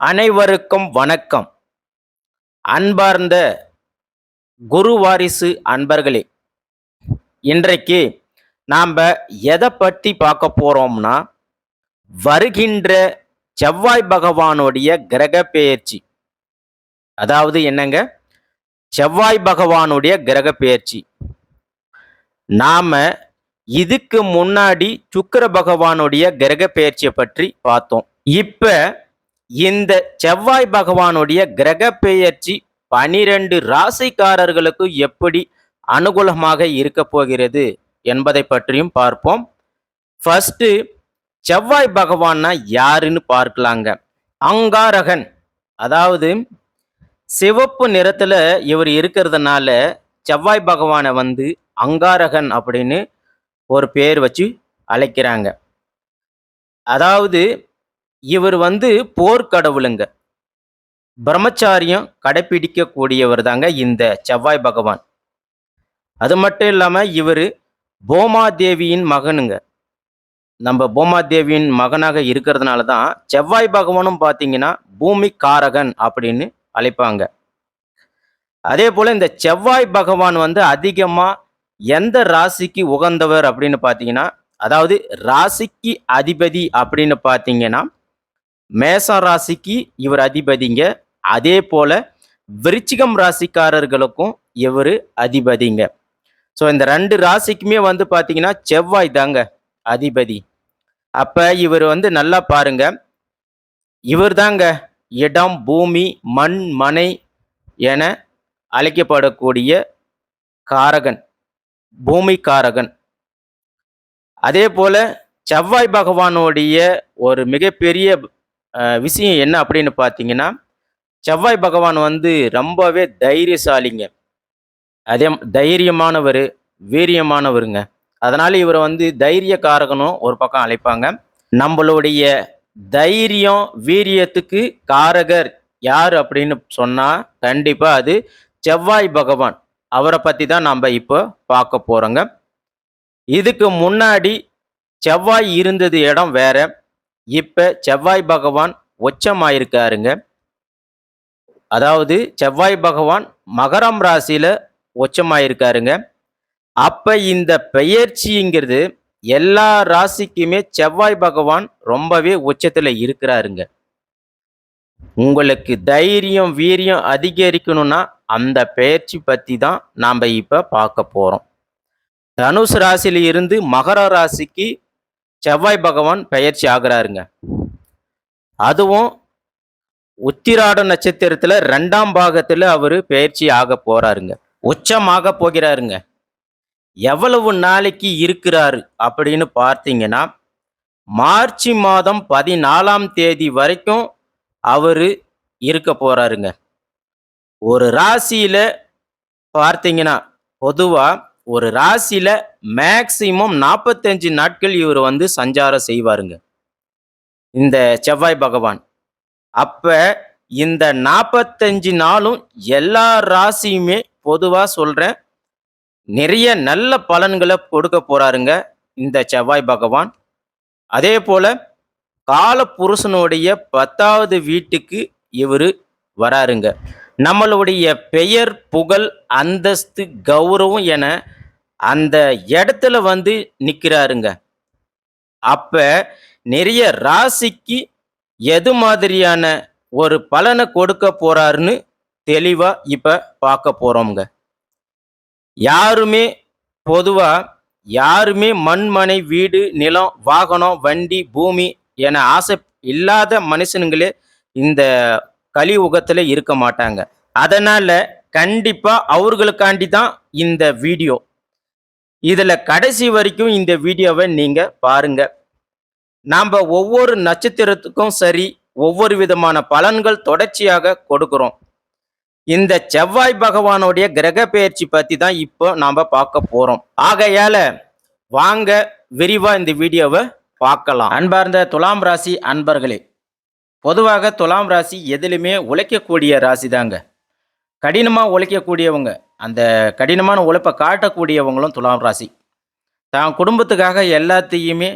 அனைவருக்கும் வணக்கம். அன்பார்ந்த குரு வாரிசு அன்பர்களே இன்றைக்கு நாம் எதை பற்றி பார்க்க போகிறோம்னா வருகின்ற செவ்வாய் பகவானுடைய கிரக பெயர்ச்சி. அதாவது என்னங்க? செவ்வாய் பகவானுடைய கிரக பெயர்ச்சி. நாம் இதுக்கு முன்னாடி சுக்கிர பகவானுடைய கிரக பெயர்ச்சியை பற்றி பார்த்தோம். இப்போ இந்த செவ்வாய் பகவானுடைய கிரக பெயர்ச்சி பனிரெண்டு ராசிக்காரர்களுக்கு எப்படி அனுகூலமாக இருக்க போகிறது என்பதை பற்றியும் பார்ப்போம். ஃபர்ஸ்ட் செவ்வாய் பகவான்னா யாருன்னு பார்க்கலாங்க. அங்காரகன் அதாவது சிவப்பு நிறத்துல இவர் இருக்கிறதுனால செவ்வாய் பகவானை வந்து அங்காரகன் அப்படின்னு ஒரு பேர் வச்சு அழைக்கிறாங்க. அதாவது இவர் வந்து போர்க்கடவுளுங்க பிரம்மச்சாரியம் கடைப்பிடிக்கக்கூடியவர் தாங்க இந்த செவ்வாய் பகவான். அது மட்டும் இல்லாமல் இவர் பூமாதேவியின் மகனுங்க. நம்ம பூமாதேவியின் மகனாக இருக்கிறதுனால தான் செவ்வாய் பகவானும் பார்த்தீங்கன்னா பூமி காரகன் அப்படின்னு அழைப்பாங்க. அதே போல் இந்த செவ்வாய் பகவான் வந்து அதிகமாக எந்த ராசிக்கு உகந்தவர் அப்படின்னு பார்த்தீங்கன்னா அதாவது ராசிக்கு அதிபதி அப்படின்னு பார்த்தீங்கன்னா மேசம் ராசிக்கு இவர் அதிபதிங்க. அதே போல விருச்சிகம் ராசிக்காரர்களுக்கும் இவர் அதிபதிங்க. ஸோ இந்த ரெண்டு ராசிக்குமே வந்து பார்த்தீங்கன்னா செவ்வாய் தாங்க அதிபதி. அப்போ இவர் வந்து நல்லா பாருங்க. இவர் தாங்க இடம் பூமி மண் மனை என அழைக்கப்படக்கூடிய காரகன் பூமி காரகன் அதே போல செவ்வாய் பகவானுடைய ஒரு மிகப்பெரிய விஷயம் என்ன அப்படின்னு பார்த்தீங்கன்னா செவ்வாய் பகவான் வந்து ரொம்பவே தைரியசாலிங்க. அதே தைரியமானவர் வீரியமானவருங்க. அதனால் இவரை வந்து தைரியக்காரகனும் ஒரு பக்கம் அழைப்பாங்க. நம்மளுடைய தைரியம் வீரியத்துக்கு காரகர் யார் அப்படின்னு சொன்னால் கண்டிப்பாக அது செவ்வாய் பகவான். அவரை பற்றி தான் நம்ம இப்போ பார்க்க போகிறோங்க இதுக்கு முன்னாடி செவ்வாய் இருந்தது இடம் வேற. இப்போ செவ்வாய் பகவான் உச்சமாயிருக்காருங்க அதாவது செவ்வாய் பகவான் மகரம் ராசியில் உச்சமாயிருக்காருங்க அப்போ இந்த பெயர்ச்சிங்கிறது எல்லா ராசிக்குமே செவ்வாய் பகவான் ரொம்பவே உச்சத்தில் இருக்கிறாருங்க. உங்களுக்கு தைரியம் வீரியம் அதிகரிக்கணும்னா அந்த பெயர்ச்சி பற்றி தான் நாம் இப்போ பார்க்க போகிறோம் தனுசு ராசியிலிருந்து மகர ராசிக்கு செவ்வாய் பகவான் பெயர்ச்சி ஆகிறாருங்க. அதுவும் உத்திராட நட்சத்திரத்தில் ரெண்டாம் பாகத்தில் அவர் பெயர்ச்சி ஆக போகிறாருங்க உச்சமாக போகிறாருங்க. எவ்வளவு நாளைக்கு இருக்கிறாரு அப்படின்னு பார்த்தீங்கன்னா மார்ச் மாதம் பதினாலாம் தேதி வரைக்கும் அவர் இருக்க போகிறாருங்க ஒரு ராசியில் பார்த்தீங்கன்னா பொதுவாக ஒரு ராசியில் மேக்சிமம் நாற்பத்தஞ்சு நாட்கள் இவர் வந்து சஞ்சாரம் செய்வாருங்க. இந்த செவ்வாய் பகவான். அப்போ இந்த நாற்பத்தஞ்சு நாளும் எல்லா ராசியுமே பொதுவாக சொல்கிறேன் நிறைய நல்ல பலன்களை கொடுக்க போகிறாருங்க இந்த செவ்வாய் பகவான். அதே போல் கால புருஷனுடைய பத்தாவது வீட்டுக்கு இவர் வராருங்க. நம்மளுடைய பெயர் புகழ் அந்தஸ்து கௌரவம் என அந்த இடத்துல வந்து நிற்கிறாருங்க அப்ப நிறைய ராசிக்கு எது மாதிரியான ஒரு பலனை கொடுக்க போறாருன்னு தெளிவா இப்ப பார்க்க போறோம்ங்க. யாருமே பொதுவா யாருமே மண்மனை வீடு நிலம் வாகனம் வண்டி பூமி என ஆசை இல்லாத மனுஷனுங்களே இந்த கலியுகத்தில் இருக்க மாட்டாங்க. அதனால கண்டிப்பா அவர்களுக்காண்டி தான் இந்த வீடியோ. இதில் கடைசி வரைக்கும் இந்த வீடியோவை நீங்கள் பாருங்க. நாம் ஒவ்வொரு நட்சத்திரத்துக்கும் சரி ஒவ்வொரு விதமான பலன்கள் தொடர்ச்சியாக கொடுக்குறோம். இந்த செவ்வாய் பகவானுடைய கிரக பெயர்ச்சி பற்றி தான் இப்போ நாம் பார்க்க போகிறோம் ஆகையால வாங்க விரிவாக இந்த வீடியோவை பார்க்கலாம். அன்பார்ந்த துலாம் ராசி அன்பர்களே பொதுவாக துலாம் ராசி எதிலுமே உழைக்கக்கூடிய ராசி தாங்க கடினமாக உழைக்கக்கூடியவங்க அந்த கடினமான உழைப்பை காட்டக்கூடியவங்களும் துலாம் ராசி. தான் குடும்பத்துக்காக எல்லாத்தையுமே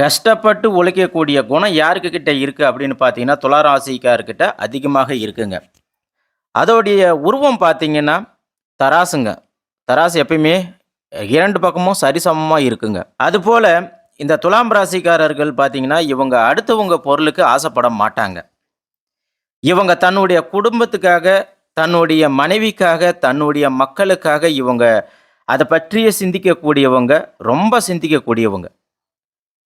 கஷ்டப்பட்டு உழைக்கக்கூடிய குணம் யாருக்கு கிட்ட இருக்குது அப்படின்னு பார்த்தீங்கன்னா துளாராசிக்காரர்கிட்ட அதிகமாக இருக்குங்க. அதோடைய உருவம் பார்த்தீங்கன்னா தராசுங்க. தராசு எப்பயுமே இரண்டு பக்கமும் சரிசமமாக இருக்குங்க. அதுபோல் இந்த துலாம் ராசிக்காரர்கள் பார்த்தீங்கன்னா இவங்க அடுத்தவங்க பொருளுக்கு ஆசைப்பட மாட்டாங்க. இவங்க தன்னுடைய குடும்பத்துக்காக தன்னுடைய மனைவிக்காக தன்னுடைய மக்களுக்காக இவங்க அதை பற்றிய சிந்திக்கக்கூடியவங்க ரொம்ப சிந்திக்கக்கூடியவங்க.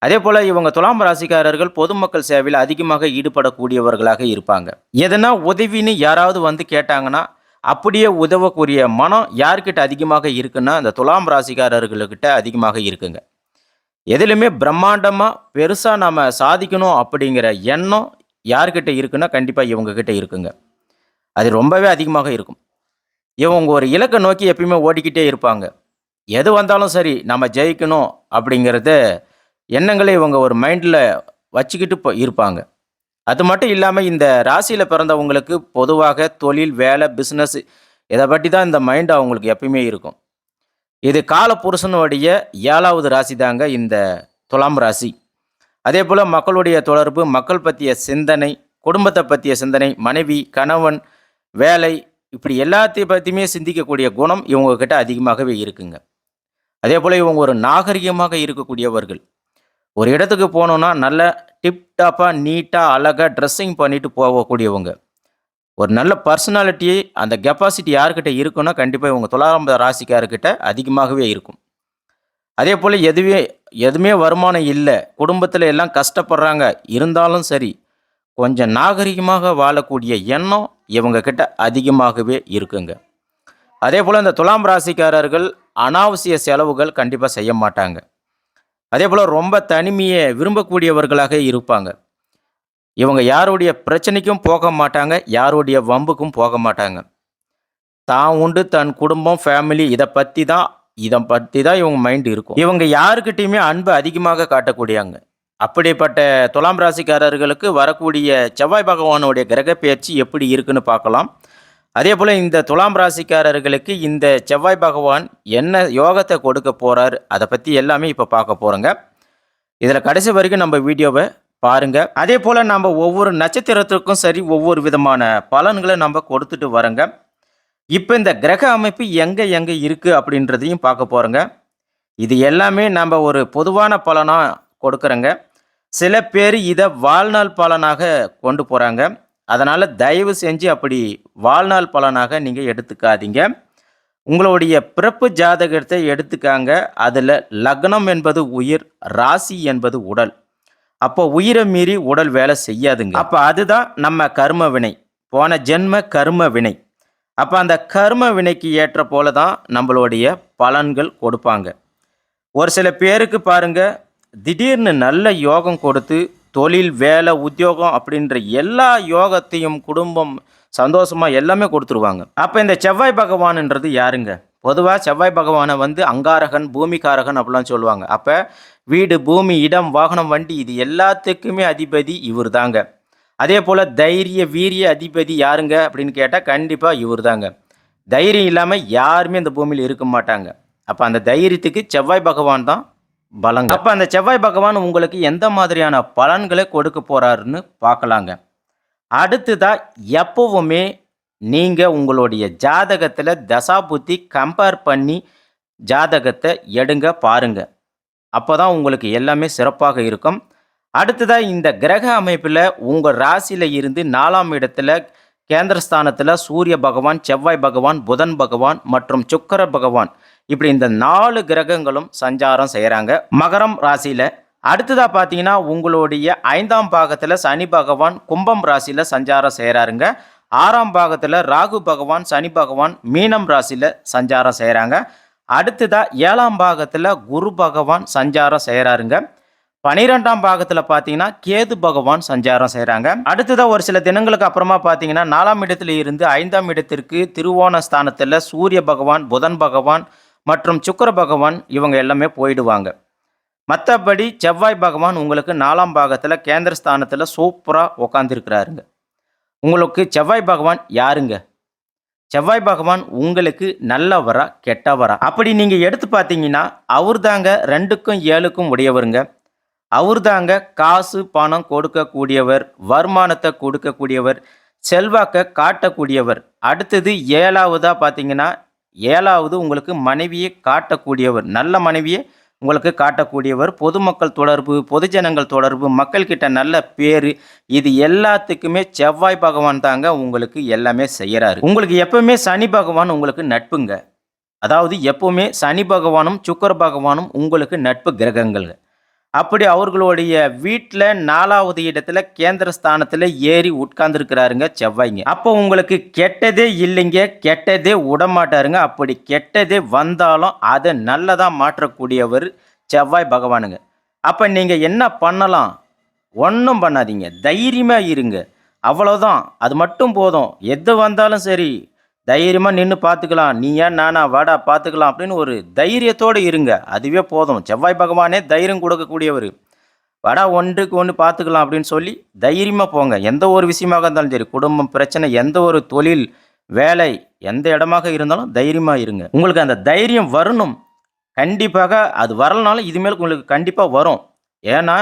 அதே போல் இவங்க துலாம் ராசிக்காரர்கள் பொதுமக்கள் சேவையில் அதிகமாக ஈடுபடக்கூடியவர்களாக இருப்பாங்க. எதனா உதவின்னு யாராவது வந்து கேட்டாங்கன்னா அப்படியே உதவக்கூடிய மனம் யார்கிட்ட அதிகமாக இருக்குன்னா அந்த துலாம் ராசிக்காரர்கள்கிட்ட அதிகமாக இருக்குங்க. எதுலையுமே பிரம்மாண்டமாக பெருசாக நம்ம சாதிக்கணும் அப்படிங்கிற எண்ணம் யார்கிட்ட இருக்குன்னா கண்டிப்பாக இவங்கக்கிட்ட இருக்குங்க. அது ரொம்பவே அதிகமாக இருக்கும். இவங்க ஒரு இலக்கை நோக்கி எப்பயுமே ஓடிக்கிட்டே இருப்பாங்க. எது வந்தாலும் சரி நம்ம ஜெயிக்கணும் அப்படிங்கிறத எண்ணங்களை இவங்க ஒரு மைண்டில் வச்சுக்கிட்டு இப்போ இருப்பாங்க. அது மட்டும் இல்லாமல் இந்த ராசியில் பிறந்தவங்களுக்கு பொதுவாக தொழில் வேலை பிஸ்னஸ் இதை பற்றி தான் இந்த மைண்ட் அவங்களுக்கு எப்பயுமே இருக்கும். இது கால புருஷனுடைய ஏழாவது ராசி தாங்க இந்த துலாம் ராசி. அதே போல் மக்களுடைய தொடர்பு மக்கள் பற்றிய சிந்தனை குடும்பத்தை பற்றிய சிந்தனை மனைவி கணவன் வேலை இப்படி எல்லாத்தையும் பற்றியுமே சிந்திக்கக்கூடிய குணம் இவங்கக்கிட்ட அதிகமாகவே இருக்குங்க. அதே போல் இவங்க ஒரு நாகரிகமாக இருக்கக்கூடியவர்கள். ஒரு இடத்துக்கு போனோன்னா நல்ல டிப்டாப்பாக நீட்டாக அழகாக ட்ரெஸ்ஸிங் பண்ணிட்டு போகக்கூடியவங்க. ஒரு நல்ல பர்சனாலிட்டி அந்த கெப்பாசிட்டி யார்கிட்ட இருக்குன்னா கண்டிப்பாக இவங்க தொள்ளாயிரம் ராசிக்காரர்கிட்ட அதிகமாகவே இருக்கும். அதே போல் எதுவே எதுவுமே வருமானம் இல்லை. குடும்பத்தில் எல்லாம் கஷ்டப்படுறாங்க. இருந்தாலும் சரி கொஞ்சம் நாகரிகமாக வாழக்கூடிய எண்ணம் இவங்க கிட்ட அதிகமாகவே இருக்குங்க. அதே போல் இந்த துலாம் ராசிக்காரர்கள் அனாவசிய செலவுகள் கண்டிப்பாக செய்ய மாட்டாங்க. அதே போல் ரொம்ப தனிமையை விரும்பக்கூடியவர்களாக இருப்பாங்க. இவங்க யாருடைய பிரச்சனைக்கும் போக மாட்டாங்க யாருடைய வம்புக்கும் போக மாட்டாங்க. தான் உண்டு தன் குடும்பம் ஃபேமிலி இதை பற்றி தான் இதை பற்றி தான் இவங்க மைண்ட் இருக்கும். இவங்க யாருக்கிட்டையுமே அன்பு அதிகமாக காட்டக்கூடியாங்க. அப்படிப்பட்ட துலாம் ராசிக்காரர்களுக்கு வரக்கூடிய செவ்வாய் பகவானுடைய கிரக பயிற்சி எப்படி இருக்குன்னு பார்க்கலாம். அதே போல் இந்த துலாம் ராசிக்காரர்களுக்கு இந்த செவ்வாய் பகவான் என்ன யோகத்தை கொடுக்க போகிறார் அதை பற்றி எல்லாமே இப்போ பார்க்க போகிறோங்க இதில் கடைசி வரைக்கும் நம்ம வீடியோவை பாருங்கள் அதே போல் நம்ம ஒவ்வொரு நட்சத்திரத்துக்கும் சரி ஒவ்வொரு விதமான பலன்களை நம்ம கொடுத்துட்டு வரோங்க. இப்போ இந்த கிரக அமைப்பு எங்கே எங்கே இருக்குது அப்படின்றதையும் பார்க்க போகிறோங்க இது எல்லாமே நம்ம ஒரு பொதுவான பலனாக கொடுக்குறோங்க. சில பேர் இதை வாழ்நாள் பலனாக கொண்டு போகிறாங்க அதனால் தயவு செஞ்சு அப்படி வாழ்நாள் பலனாக நீங்கள் எடுத்துக்காதீங்க. உங்களுடைய பிறப்பு ஜாதகத்தை எடுத்துக்காங்க. அதில் லக்னம் என்பது உயிர் ராசி என்பது உடல். அப்போ உயிரை மீறி உடல் வேலை செய்யாதுங்க. அப்போ அதுதான் நம்ம கர்ம வினை. போன ஜென்ம கர்ம வினை. அப்போ அந்த கர்ம வினைக்கு ஏற்ற போல தான் நம்மளுடைய பலன்கள் கொடுப்பாங்க. ஒரு சில பேருக்கு பாருங்கள் திடீர்னு நல்ல யோகம் கொடுத்து தொழில் வேலை உத்தியோகம் அப்படின்ற எல்லா யோகத்தையும் குடும்பம் சந்தோஷமாக எல்லாமே கொடுத்துருவாங்க. அப்போ இந்த செவ்வாய் பகவான்ன்றது யாருங்க? பொதுவாக செவ்வாய் பகவானை வந்து அங்காரகன் பூமிகாரகன் அப்படிலாம் சொல்லுவாங்க. அப்போ வீடு பூமி இடம் வாகனம் வண்டி இது எல்லாத்துக்குமே அதிபதி இவர் தாங்க அதே போல் தைரிய வீரிய அதிபதி யாருங்க அப்படின்னு கேட்டால் கண்டிப்பாக இவர் தாங்க தைரியம் இல்லாமல் யாருமே இந்த பூமியில் இருக்க மாட்டாங்க. அப்போ அந்த தைரியத்துக்கு செவ்வாய் பகவான் தான் பலங்க. அப்போ அந்த செவ்வாய் பகவான் உங்களுக்கு எந்த மாதிரியான பலன்களை கொடுக்க போகிறாருன்னு பார்க்கலாங்க. அடுத்ததாக எப்பவுமே நீங்கள் உங்களுடைய ஜாதகத்தில் தசாபுத்தி கம்பேர் பண்ணி ஜாதகத்தை எடுங்க பாருங்க. அப்போ தான் உங்களுக்கு எல்லாமே சிறப்பாக இருக்கும். அடுத்ததாக இந்த கிரக அமைப்பில் உங்கள் ராசியில் இருந்து நாலாம் இடத்துல கேந்திரஸ்தானத்தில் சூரிய பகவான் செவ்வாய் பகவான் புதன் பகவான் மற்றும் சுக்கர பகவான் இப்படி இந்த நாலு கிரகங்களும் சஞ்சாரம் செய்கிறாங்க மகரம் ராசியில் அடுத்ததாக பார்த்தீங்கன்னா உங்களுடைய ஐந்தாம் பாகத்தில் சனி பகவான் கும்பம் ராசியில் சஞ்சாரம் செய்கிறாருங்க ஆறாம் பாகத்தில் ராகு பகவான் சனி பகவான் மீனம் ராசியில் சஞ்சாரம் செய்கிறாங்க அடுத்ததாக ஏழாம் பாகத்தில் குரு பகவான் சஞ்சாரம் செய்கிறாருங்க பனிரெண்டாம் பாகத்தில் பார்த்தீங்கன்னா கேது பகவான் சஞ்சாரம் செய்கிறாங்க அடுத்ததாக ஒரு சில தினங்களுக்கு அப்புறமா பார்த்தீங்கன்னா நாலாம் இடத்துல இருந்து ஐந்தாம் இடத்திற்கு திருவோண ஸ்தானத்தில் சூரிய பகவான் புதன் பகவான் மற்றும் சுக்கர பகவான் இவங்க எல்லாமே போயிடுவாங்க. மற்றபடி செவ்வாய் பகவான் உங்களுக்கு நாலாம் பாகத்தில் கேந்திர ஸ்தானத்தில் சூப்பராக உக்காந்துருக்கிறாருங்க. உங்களுக்கு செவ்வாய் பகவான் யாருங்க? செவ்வாய் பகவான் உங்களுக்கு நல்லவரா கெட்டவரா? அப்படி நீங்கள் எடுத்து பார்த்தீங்கன்னா அவர் தாங்க ரெண்டுக்கும் ஏழுக்கும் உடையவருங்க. அவர்தாங்க காசு பணம் கொடுக்கக்கூடியவர் வருமானத்தை கொடுக்கக்கூடியவர் செல்வாக்கை காட்டக்கூடியவர். அடுத்தது ஏழாவதாக பார்த்தீங்கன்னா ஏழாவது உங்களுக்கு மனைவியை காட்டக்கூடியவர் நல்ல மனைவியை உங்களுக்கு காட்டக்கூடியவர் பொதுமக்கள் தொடர்பு பொதுஜனங்கள் தொடர்பு மக்கள்கிட்ட நல்ல பேர் இது எல்லாத்துக்குமே செவ்வாய் பகவான் தாங்க உங்களுக்கு எல்லாமே செய்கிறாரு உங்களுக்கு எப்பவுமே சனி பகவான் உங்களுக்கு நட்புங்க. அதாவது எப்பவுமே சனி பகவானும் சுக்கர பகவானும் உங்களுக்கு நட்பு கிரகங்கள் அப்படி அவர்களுடைய வீட்டில் நாலாவது இடத்துல கேந்திர ஸ்தானத்தில் ஏறி உட்கார்ந்துருக்கிறாருங்க செவ்வாய்ங்க. அப்போ உங்களுக்கு கெட்டதே இல்லைங்க கெட்டதே விடமாட்டாருங்க அப்படி கெட்டதே வந்தாலும் அதை நல்லதாக மாற்றக்கூடியவர் செவ்வாய் பகவானுங்க. அப்போ நீங்கள் என்ன பண்ணலாம்? ஒன்றும் பண்ணாதீங்க. தைரியமாக இருங்க. அவ்வளோதான் அது மட்டும் போதும். எது வந்தாலும் சரி. தைரியமாக நின்று பார்த்துக்கலாம். நீ ஏன் நானா? வாடா பார்த்துக்கலாம் அப்படின்னு ஒரு தைரியத்தோடு இருங்க. அதுவே போதும். செவ்வாய் பகவானே தைரியம் கொடுக்கக்கூடியவர். வாடா ஒன்றுக்கு ஒன்று பார்த்துக்கலாம் அப்படின்னு சொல்லி தைரியமாக போங்க. எந்த ஒரு விஷயமாக இருந்தாலும் சரி குடும்பம் பிரச்சனை எந்த ஒரு தொழில் வேலை எந்த இடமாக இருந்தாலும் தைரியமாக இருங்க. உங்களுக்கு அந்த தைரியம் வரணும். கண்டிப்பாக அது வரலனாலும் இதுமேல் உங்களுக்கு கண்டிப்பாக வரும். ஏன்னா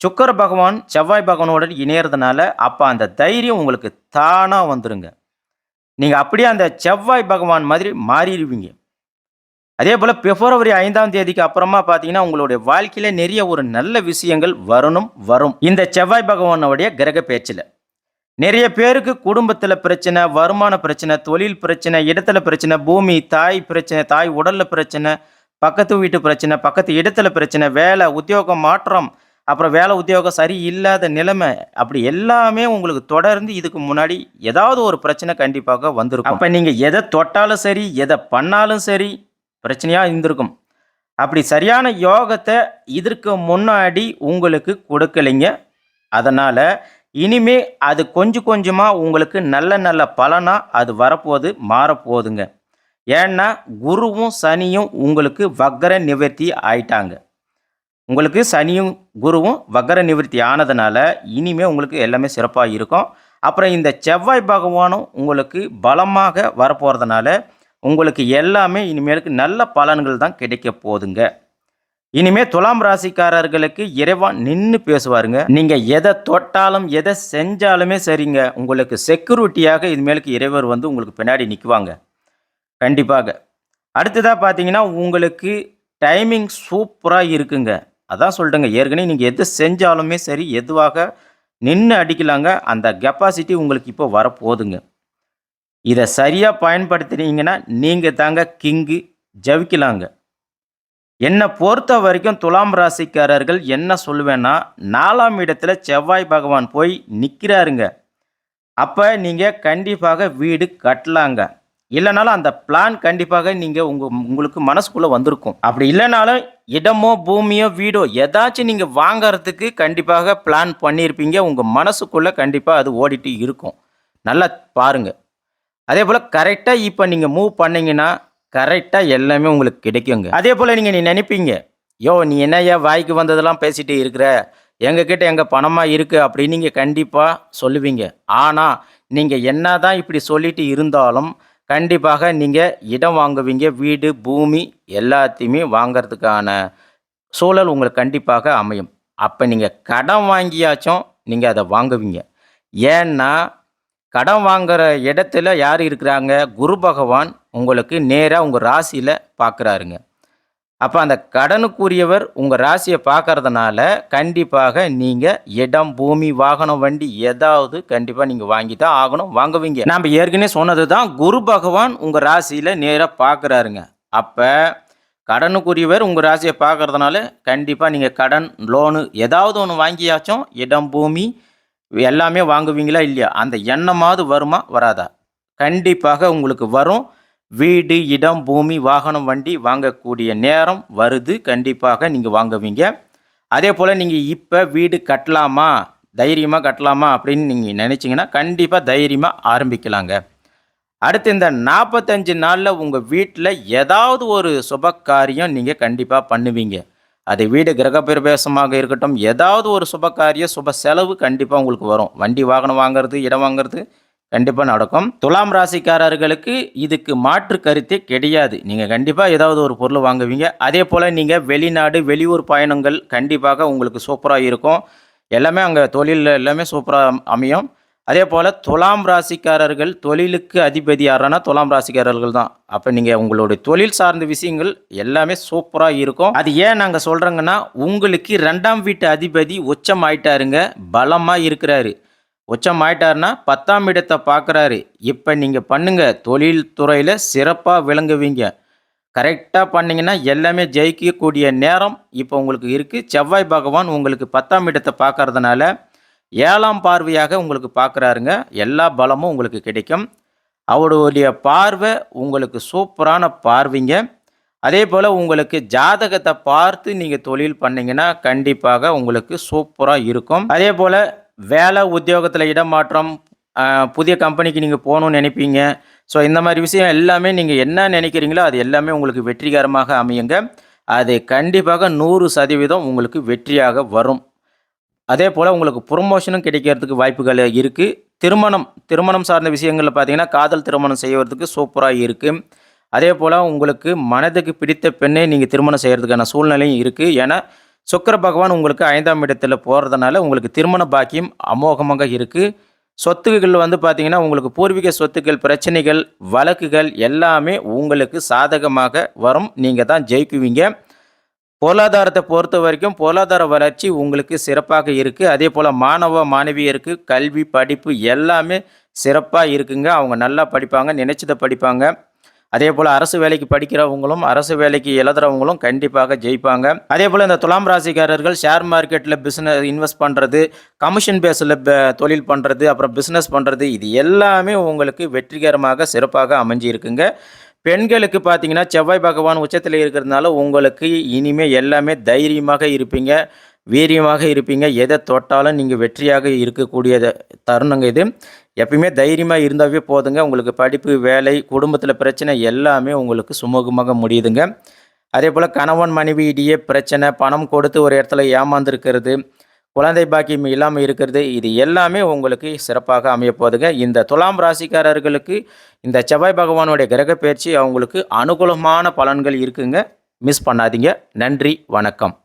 சுக்கர பகவான் செவ்வாய் பகவானோட இணையறதுனால அப்போ அந்த தைரியம் உங்களுக்கு தானாக வந்துருங்க. நீங்கள் அப்படியே அந்த செவ்வாய் பகவான் மாதிரி மாறிடுவீங்க. அதே போல் பிப்ரவரி ஐந்தாம் தேதிக்கு அப்புறமா பார்த்தீங்கன்னா உங்களுடைய வாழ்க்கையில் நிறைய ஒரு நல்ல விஷயங்கள் வரணும் வரும். இந்த செவ்வாய் பகவானுடைய கிரக பேச்சில். நிறைய பேருக்கு குடும்பத்தில் பிரச்சனை வருமான பிரச்சனை தொழில் பிரச்சனை இடத்துல பிரச்சனை பூமி தாய் பிரச்சனை தாய் உடலில் பிரச்சனை பக்கத்து வீட்டு பிரச்சனை பக்கத்து இடத்துல பிரச்சனை வேலை உத்தியோகம் மாற்றம் அப்புறம் வேலை உத்தியோகம் சரி இல்லாத நிலைமை அப்படி எல்லாமே உங்களுக்கு தொடர்ந்து இதுக்கு முன்னாடி ஏதாவது ஒரு பிரச்சனை கண்டிப்பாக வந்திருக்கும். அப்போ நீங்கள் எதை தொட்டாலும் சரி எதை பண்ணாலும் சரி பிரச்சனையாக இருந்திருக்கும். அப்படி சரியான யோகத்தை இதற்கு முன்னாடி உங்களுக்கு கொடுக்கலைங்க. அதனால் இனிமே அது கொஞ்சம் கொஞ்சமாக உங்களுக்கு நல்ல நல்ல பலனாக அது வரப்போகுது மாறப்போகுதுங்க. ஏன்னா குருவும் சனியும் உங்களுக்கு வக்கர நிவர்த்தி ஆயிட்டாங்க. உங்களுக்கு சனியும் குருவும் வக்கர நிவர்த்தி ஆனதுனால இனிமே உங்களுக்கு எல்லாமே சிறப்பாக இருக்கும். அப்புறம் இந்த செவ்வாய் பகவானும் உங்களுக்கு பலமாக வரப்போகிறதுனால உங்களுக்கு எல்லாமே இனிமேலுக்கு நல்ல பலன்கள் தான் கிடைக்க போகுதுங்க. இனிமே துலாம் ராசிக்காரர்களுக்கு இறைவன் நின்று பேசுவாருங்க. நீங்கள் எதை தொட்டாலும் எதை செஞ்சாலுமே சரிங்க. உங்களுக்கு செக்யூரிட்டியாக இனிமேலுக்கு இறைவர் வந்து உங்களுக்கு பின்னாடி நிற்குவாங்க கண்டிப்பாக. அடுத்ததாக பார்த்தீங்கன்னா உங்களுக்கு டைமிங் சூப்பராக இருக்குங்க. அதான் சொல்லிட்டேங்க. ஏற்கனவே நீங்கள் எது செஞ்சாலுமே சரி எதுவாக நின்று அடிக்கலாங்க அந்த கெப்பாசிட்டி உங்களுக்கு இப்போ வரப்போகுதுங்க. இதை சரியாக பயன்படுத்துனீங்கன்னா நீங்கள் தாங்க கிங்கு ஜவிக்கலாங்க. என்னை பொறுத்த வரைக்கும் துலாம் ராசிக்காரர்கள் என்ன சொல்லுவேன்னா நாலாம் இடத்துல செவ்வாய் பகவான் போய் நிற்கிறாருங்க அப்போ நீங்கள் கண்டிப்பாக வீடு கட்டலாங்க. இல்லைனாலும் அந்த பிளான் கண்டிப்பாக நீங்கள் உங்கள் உங்களுக்கு மனசுக்குள்ளே வந்திருக்கும். அப்படி இல்லைனாலும் இடமோ பூமியோ வீடோ ஏதாச்சும் நீங்கள் வாங்கிறதுக்கு கண்டிப்பாக பிளான் பண்ணியிருப்பீங்க உங்கள் மனசுக்குள்ளே கண்டிப்பாக அது ஓடிட்டு இருக்கும். நல்லா பாருங்கள் அதே போல் கரெக்டாக இப்போ நீங்கள் மூவ் பண்ணிங்கன்னா கரெக்டாக எல்லாமே உங்களுக்கு கிடைக்குங்க. அதே போல் நீங்கள் நீ நினைப்பீங்க? யோ நீ என்னய்யா வாய்க்கு வந்ததெல்லாம் பேசிகிட்டு இருக்கிற? எங்ககிட்ட எங்கள் பணமாக இருக்குது அப்படின்னு நீங்கள் கண்டிப்பாக சொல்லுவீங்க. ஆனால் நீங்கள் என்ன தான் இப்படி சொல்லிட்டு இருந்தாலும் கண்டிப்பாக நீங்கள் இடம் வாங்குவீங்க. வீடு பூமி எல்லாத்தையுமே வாங்கிறதுக்கான சூழல் உங்களுக்கு கண்டிப்பாக அமையும். அப்போ நீங்கள் கடன் வாங்கியாச்சும் நீங்கள் அதை வாங்குவீங்க. ஏன்னா கடன் வாங்குகிற இடத்துல யார் இருக்கிறாங்க? குரு பகவான் உங்களுக்கு நேராக உங்கள் ராசியில் பார்க்குறாருங்க அப்போ அந்த கடனுக்குரியவர் உங்கள் ராசியை பார்க்கறதுனால கண்டிப்பாக நீங்கள் இடம் பூமி வாகனம் வண்டி ஏதாவது கண்டிப்பாக நீங்கள் வாங்கி தான் ஆகணும் வாங்குவீங்க. நம்ம ஏற்கனவே சொன்னது தான் குரு பகவான் உங்கள் ராசியில் நேராக பார்க்குறாருங்க. அப்போ கடனுக்குரியவர் உங்கள் ராசியை பார்க்கறதுனால கண்டிப்பாக நீங்கள் கடன் லோனு ஏதாவது ஒன்று வாங்கியாச்சும் இடம் பூமி எல்லாமே வாங்குவீங்களா இல்லையா? அந்த எண்ணமாவது வருமா வராதா? கண்டிப்பாக உங்களுக்கு வரும். வீடு இடம் பூமி வாகனம் வண்டி வாங்கக்கூடிய நேரம் வருது. கண்டிப்பாக நீங்கள் வாங்குவீங்க. அதே போல் நீங்கள் இப்போ வீடு கட்டலாமா தைரியமாக கட்டலாமா அப்படின்னு நீங்கள் நினச்சிங்கன்னா கண்டிப்பாக தைரியமாக ஆரம்பிக்கலாங்க. அடுத்து இந்த நாற்பத்தஞ்சு நாளில் உங்கள் வீட்டில் ஏதாவது ஒரு சுப காரியம் நீங்கள் கண்டிப்பாக பண்ணுவீங்க. அது வீடு கிரகப்பிரவேசமாக இருக்கட்டும் ஏதாவது ஒரு சுப காரியம் சுப செலவு கண்டிப்பாக உங்களுக்கு வரும். வண்டி வாகனம் வாங்குறது இடம் வாங்குறது கண்டிப்பாக நடக்கும். துலாம் ராசிக்காரர்களுக்கு இதுக்கு மாற்று கருத்தே கிடையாது. நீங்கள் கண்டிப்பாக ஏதாவது ஒரு பொருள் வாங்குவீங்க. அதே போல் நீங்கள் வெளிநாடு வெளியூர் பயணங்கள் கண்டிப்பாக உங்களுக்கு சூப்பராக இருக்கும். எல்லாமே அங்கே தொழில் எல்லாமே சூப்பராக அமையும். அதே போல் துலாம் ராசிக்காரர்கள் தொழிலுக்கு அதிபதி யாருன்னா துலாம் ராசிக்காரர்கள் தான். அப்போ நீங்கள் உங்களுடைய தொழில் சார்ந்த விஷயங்கள் எல்லாமே சூப்பராக இருக்கும். அது ஏன் நாங்கள் சொல்கிறோங்கன்னா உங்களுக்கு ரெண்டாம் வீட்டு அதிபதி உச்சம் ஆயிட்டாருங்க பலமாக இருக்கிறாரு. உச்சம் ஆயிட்டாருன்னா பத்தாம் இடத்தை பார்க்குறாரு. இப்போ நீங்கள் பண்ணுங்க தொழில் துறையில் சிறப்பாக விளங்குவீங்க. கரெக்டாக பண்ணீங்கன்னா எல்லாமே ஜெயிக்கக்கூடிய நேரம் இப்போ உங்களுக்கு இருக்குது செவ்வாய் பகவான் உங்களுக்கு பத்தாம் இடத்தை பார்க்கறதுனால ஏழாம் பார்வையாக உங்களுக்கு பார்க்குறாருங்க. எல்லா பலமும் உங்களுக்கு கிடைக்கும். அவருடைய பார்வை உங்களுக்கு சூப்பரான பார்வைங்க. அதே போல் உங்களுக்கு ஜாதகத்தை பார்த்து நீங்கள் தொழில் பண்ணிங்கன்னா கண்டிப்பாக உங்களுக்கு சூப்பராக இருக்கும். அதே போல் வேலை உத்தியோகத்தில் இடமாற்றம் புதிய கம்பெனிக்கு நீங்கள் போகணும்னு நினைப்பீங்க. ஸோ இந்த மாதிரி விஷயம் எல்லாமே நீங்கள் என்ன நினைக்கிறீங்களோ அது எல்லாமே உங்களுக்கு வெற்றிகரமாக அமையுங்க. அது கண்டிப்பாக நூறு சதவீதம் உங்களுக்கு வெற்றியாக வரும். அதே போல் உங்களுக்கு ப்ரொமோஷனும் கிடைக்கிறதுக்கு வாய்ப்புகள் இருக்குது திருமணம் திருமணம் சார்ந்த விஷயங்களில் பார்த்தீங்கன்னா காதல் திருமணம் செய்வதற்கு சூப்பராக இருக்குது அதே போல் உங்களுக்கு மனதுக்கு பிடித்த பெண்ணை நீங்கள் திருமணம் செய்கிறதுக்கான சூழ்நிலையும் இருக்குது ஏன்னா சுக்கிர பகவான் உங்களுக்கு ஐந்தாம் இடத்துல போகிறதுனால உங்களுக்கு திருமண பாக்கியம் அமோகமாக இருக்குது சொத்துக்கள் வந்து பார்த்திங்கன்னா உங்களுக்கு பூர்வீக சொத்துக்கள் பிரச்சனைகள் வழக்குகள் எல்லாமே உங்களுக்கு சாதகமாக வரும். நீங்கள் தான் ஜெயிக்குவீங்க. பொருளாதாரத்தை பொறுத்த வரைக்கும் பொருளாதார வளர்ச்சி உங்களுக்கு சிறப்பாக இருக்குது அதே போல் மாணவ மாணவியருக்கு கல்வி படிப்பு எல்லாமே சிறப்பாக இருக்குங்க. அவங்க நல்லா படிப்பாங்க நினைச்சதை படிப்பாங்க. அதே போல் அரசு வேலைக்கு படிக்கிறவங்களும் அரசு வேலைக்கு எழுதுறவங்களும் கண்டிப்பாக ஜெயிப்பாங்க. அதே போல் இந்த துலாம் ராசிக்காரர்கள் ஷேர் மார்க்கெட்டில் பிஸ்னஸ் இன்வெஸ்ட் பண்ணுறது கமிஷன் பேஸில் தொழில் பண்ணுறது அப்புறம் பிஸ்னஸ் பண்ணுறது இது எல்லாமே உங்களுக்கு வெற்றிகரமாக சிறப்பாக அமைஞ்சிருக்குங்க. பெண்களுக்கு பார்த்தீங்கன்னா செவ்வாய் பகவான் உச்சத்தில் இருக்கிறதுனால உங்களுக்கு இனிமேல் எல்லாமே தைரியமாக இருப்பீங்க. வீரியமாக இருப்பீங்க. எதை தொட்டாலும் நீங்கள் வெற்றியாக இருக்கக்கூடிய தருணங்க இது. எப்பயுமே தைரியமாக இருந்தாவே போதுங்க. உங்களுக்கு படிப்பு வேலை குடும்பத்தில் பிரச்சனை எல்லாமே உங்களுக்கு சுமூகமாக முடியுதுங்க. அதே போல் கணவன் மனைவி இடையே பிரச்சனை பணம் கொடுத்து ஒரு இடத்துல ஏமாந்துருக்கிறது குழந்தை பாக்கியம் இல்லாமல் இருக்கிறது இது எல்லாமே உங்களுக்கு சிறப்பாக அமையப்போகுதுங்க இந்த துலாம் ராசிக்காரர்களுக்கு இந்த செவ்வாய் பகவானுடைய கிரக பயிற்சி அவங்களுக்கு அனுகூலமான பலன்கள் இருக்குங்க. மிஸ் பண்ணாதீங்க. நன்றி வணக்கம்.